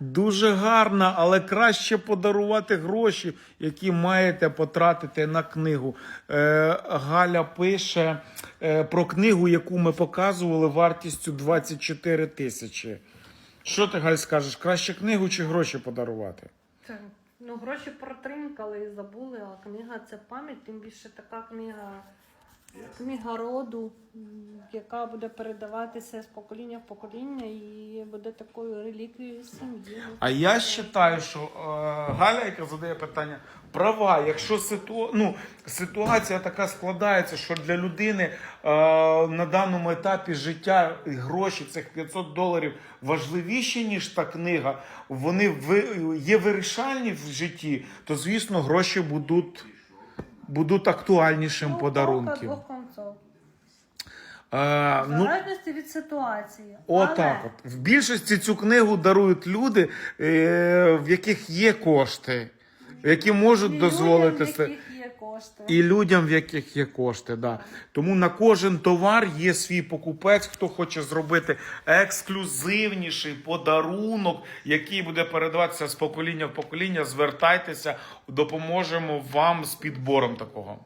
Дуже гарна, але краще подарувати гроші, які маєте потратити на книгу. Е, Галя пише е, про книгу, яку ми показували вартістю 24 тисячі. Що ти, Галь, скажеш? Краще книгу чи гроші подарувати? Це, ну, гроші протринкали і забули, а книга це пам'ять, тим більше така книга, книга роду, яка буде передаватися з покоління в покоління і буде такою реліквією сім'ї. А я вважаю, що е, Галя, яка задає питання, права. Якщо ситу... ну, ситуація така складається, що для людини е, на даному етапі життя і гроші цих 500 доларів важливіші, ніж та книга, вони ви... є вирішальні в житті, то звісно гроші будуть, будуть актуальнішим Ну, подарунком. двох концов. Е, В ну, залежності від ситуації. Отак Але от. В більшості цю книгу дарують люди, е, в яких є кошти, які можуть дозволити людям, кошти. І людям, в яких є кошти, да. Тому на кожен товар є свій покупець, хто хоче зробити ексклюзивніший подарунок, який буде передаватися з покоління в покоління. Звертайтеся, допоможемо вам з підбором такого.